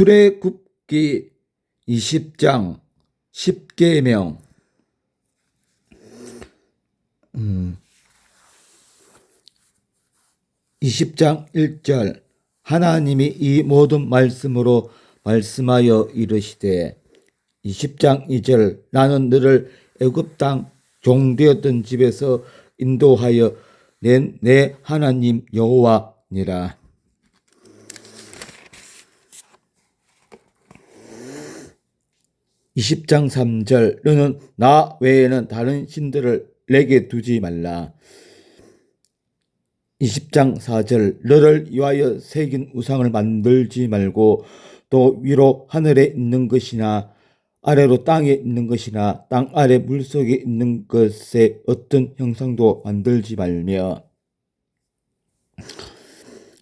출애굽기 20장 10계명 음, 20장 1절 하나님이 이 모든 말씀으로 말씀하여 이르시되 20장 2절 나는 너를 애굽 땅 종되었던 집에서 인도하여 낸내 하나님 여호와니라. 20장 3절 너는 나 외에는 다른 신들을 내게 두지 말라. 20장 4절 너를 위하여 새긴 우상을 만들지 말고 또 위로 하늘에 있는 것이나 아래로 땅에 있는 것이나 땅 아래 물속에 있는 것의 어떤 형상도 만들지 말며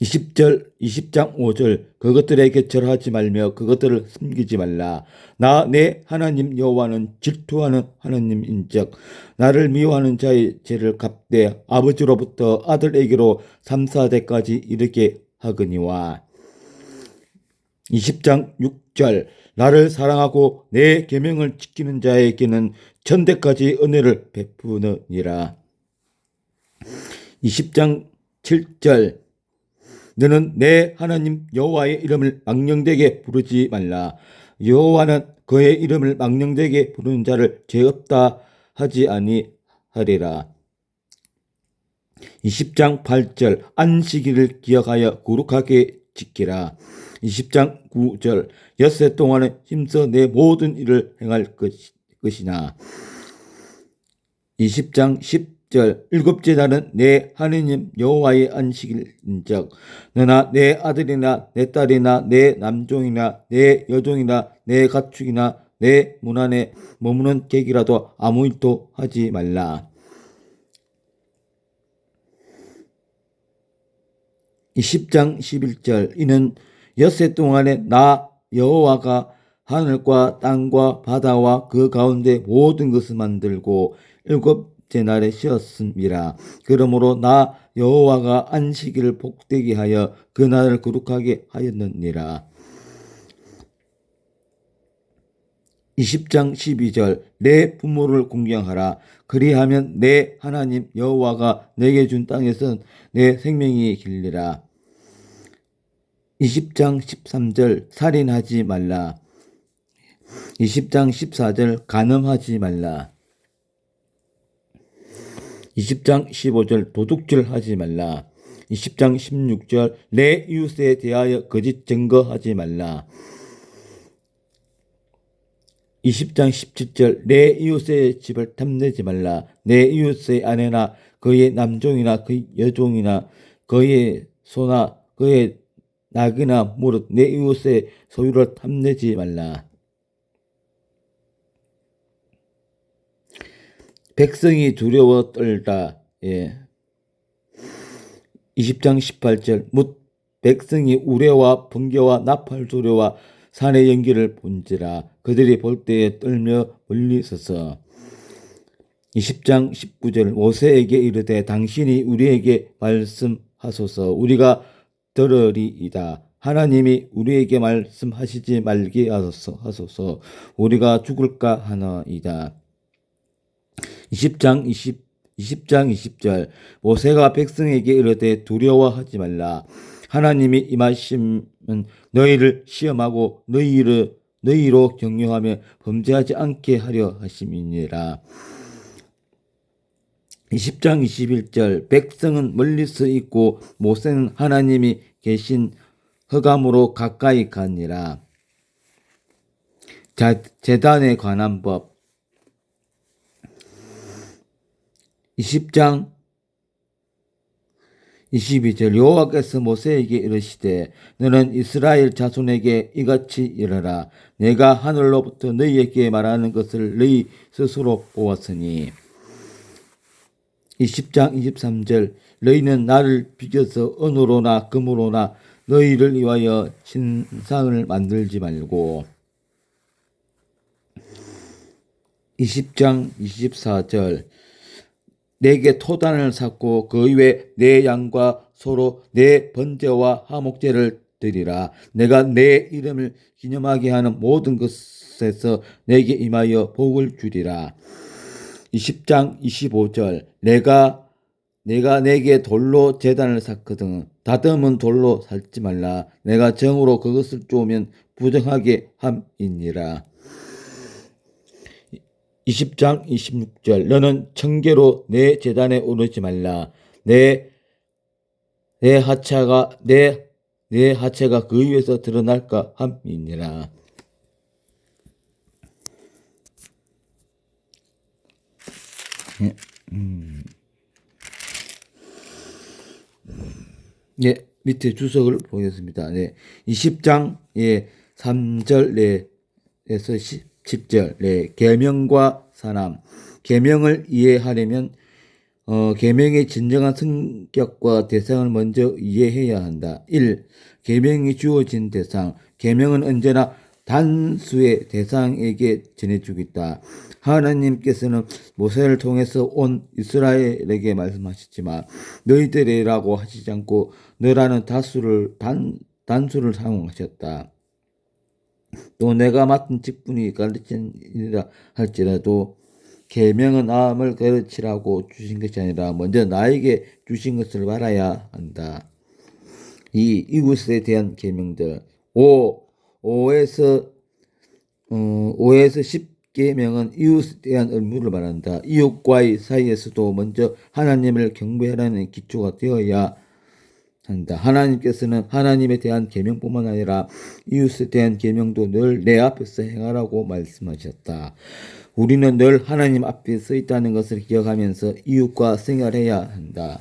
20절 20장 5절 그것들에게 절하지 말며 그것들을 숨기지 말라. 나 내 하나님 여호와는 질투하는 하나님인즉 나를 미워하는 자의 죄를 갚되 아버지로부터 아들에게로 3, 4대까지 이르게 하거니와. 20장 6절 나를 사랑하고 내 계명을 지키는 자에게는 천대까지 은혜를 베푸느니라. 20장 7절 너는 내 하나님 여호와의 이름을 망령되게 부르지 말라. 여호와는 그의 이름을 망령되게 부르는 자를 죄 없다 하지 아니하리라. 20장 8절 안식일을 기억하여 거룩하게 지키라. 20장 9절 엿새 동안에 힘써 내 모든 일을 행할 것이나 20장 10 절 일곱째 날은 내 하느님 여호와의 안식일인즉 너나 내 아들이나 내 딸이나 내 남종이나 내 여종이나 내 가축이나 내 문 안에 머무는 객이라도 아무 일도 하지 말라. 20장 11절 이는 엿새 동안에 나 여호와가 하늘과 땅과 바다와 그 가운데 모든 것을 만들고 일곱 째 날에 쉬었습니다. 그러므로 나 여호와가 안식일을 복되게 하여 그 날을 거룩하게 하였느니라. 20장 12절 내 부모를 공경하라 그리하면 내 하나님 여호와가 내게 준 땅에서 내 생명이 길리라 20장 13절 살인하지 말라 20장 14절 간음하지 말라 20장 15절 도둑질 하지 말라. 20장 16절 내 이웃에 대하여 거짓 증거하지 말라. 20장 17절 내 이웃의 집을 탐내지 말라. 내 이웃의 아내나 그의 남종이나 그 여종이나 그의 소나 그의 낙이나 무릇 내 이웃의 소유를 탐내지 말라. 백성이 두려워 떨다. 예. 20장 18절. 묻 백성이 우레와 번개와 나팔 두려와 산의 연기를 본지라 그들이 볼 때에 떨며 멀리 서서. 20장 19절. 모세에게 이르되 당신이 우리에게 말씀하소서. 우리가 들으리이다. 하나님이 우리에게 말씀하시지 말게 하소서. 우리가 죽을까 하나이다 20장 20 20장 20절. 모세가 백성에게 이르되 두려워하지 말라. 하나님이 임하심은 너희를 시험하고 너희를 너희로 격려하며 범죄하지 않게 하려 하심이니라. 20장 21절. 백성은 멀리서 있고 모세는 하나님이 계신 허감으로 가까이 가니라. 자, 재단에 관한 법 20장 22절 여호와께서 모세에게 이르시되 너는 이스라엘 자손에게 이같이 이르라. 내가 하늘로부터 너희에게 말하는 것을 너희 스스로 보았으니. 20장 23절 너희는 나를 비겨서 은으로나 금으로나 너희를 위하여 신상을 만들지 말고. 20장 24절 내게 토단을 샀고 그 위에 내 양과 소로 내 번제와 하목제를 것들이라. 내가 내 이름을 기념하게 하는 모든 것에서 내게 임하여 복을 주리라. 20장 25절. 내가 내가 내게 돌로 재단을 샀거든 다듬은 돌로 살지 말라. 내가 정으로 그것을 쪼면 부정하게 함이니라 20장 26절 너는 청계로 내 재단에 오르지 말라 내 내 하체가 내 내 하체가 그 위에서 드러날까 함이니라 예, 음. 예, 밑에 주석을 보겠습니다. 네. 20장 예, 3절 내에서 10 절 네. 계명과 사람 계명을 이해하려면 어, 계명의 진정한 성격과 대상을 먼저 이해해야 한다. 1. 계명이 주어진 대상. 계명은 언제나 단수의 대상에게 전해주겠다. 하나님께서는 모세를 통해서 온 이스라엘에게 말씀하셨지만 너희들이라고 하시지 않고 너라는 다수를 단 단수를 사용하셨다. 또 내가 맡은 직분이 가르치니라 할지라도 계명은 남을 가르치라고 주신 것이 아니라 먼저 나에게 주신 것을 말아야 한다. 이 이웃에 대한 계명들 5 5에서 어, 5에서 10 계명은 이웃에 대한 의무를 말한다. 이웃과의 사이에서도 먼저 하나님을 경배하라는 기초가 되어야 한다. 하나님께서는 하나님에 대한 계명뿐만 아니라 이웃에 대한 계명도 늘 내 앞에서 행하라고 말씀하셨다. 우리는 늘 하나님 앞에 서 있다는 것을 기억하면서 이웃과 생활해야 한다.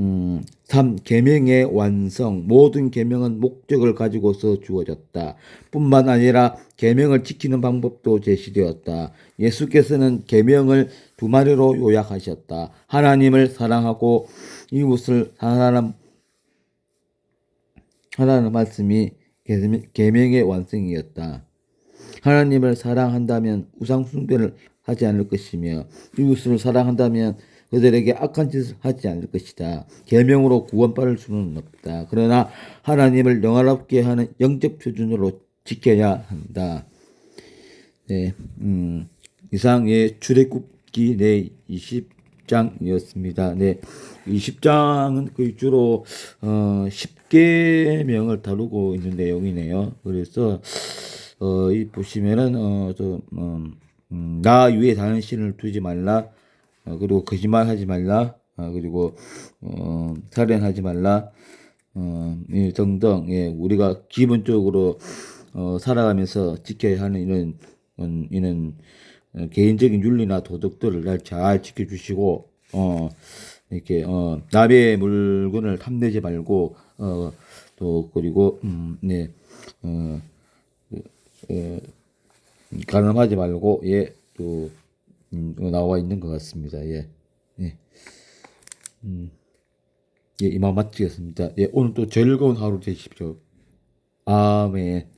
음, 3. 계명의 완성. 모든 계명은 목적을 가지고서 주어졌다. 뿐만 아니라 계명을 지키는 방법도 제시되었다. 예수께서는 계명을 두 마리로 요약하셨다. 하나님을 사랑하고 이웃을 사랑하는 하라는 말씀이 계명의 완성이었다. 하나님을 사랑한다면 우상 숭배를 하지 않을 것이며 이웃을 사랑한다면 그들에게 악한 짓을 하지 않을 것이다. 계명으로 구원받을 수는 없다. 그러나 하나님을 영화롭게 하는 영적 표준으로 지켜야 한다. 네, 음, 이상의 출애굽기 내 20 장이었습니다. 네, 20장은 거의 주로 어, 10계명을 다루고 있는 내용이네요. 그래서 어, 이 보시면은 어, 저, 음, 음, 나 위에 다른 신을 두지 말라. 어, 그리고 거짓말 하지 말라. 어, 그리고 어, 살인하지 말라. 어, 예, 등등 예, 우리가 기본적으로 어, 살아가면서 지켜야 하는 이런 음, 이런 어, 개인적인 윤리나 도덕들을 날 잘 지켜주시고 어, 이렇게 어, 남의 물건을 탐내지 말고 어, 또 그리고 음, 네, 어, 어, 가늠하지 말고 예또 음, 나와 있는 것 같습니다. 예, 예, 음, 예 이만 마치겠습니다. 예, 오늘 또 즐거운 하루 되십시오. 아멘.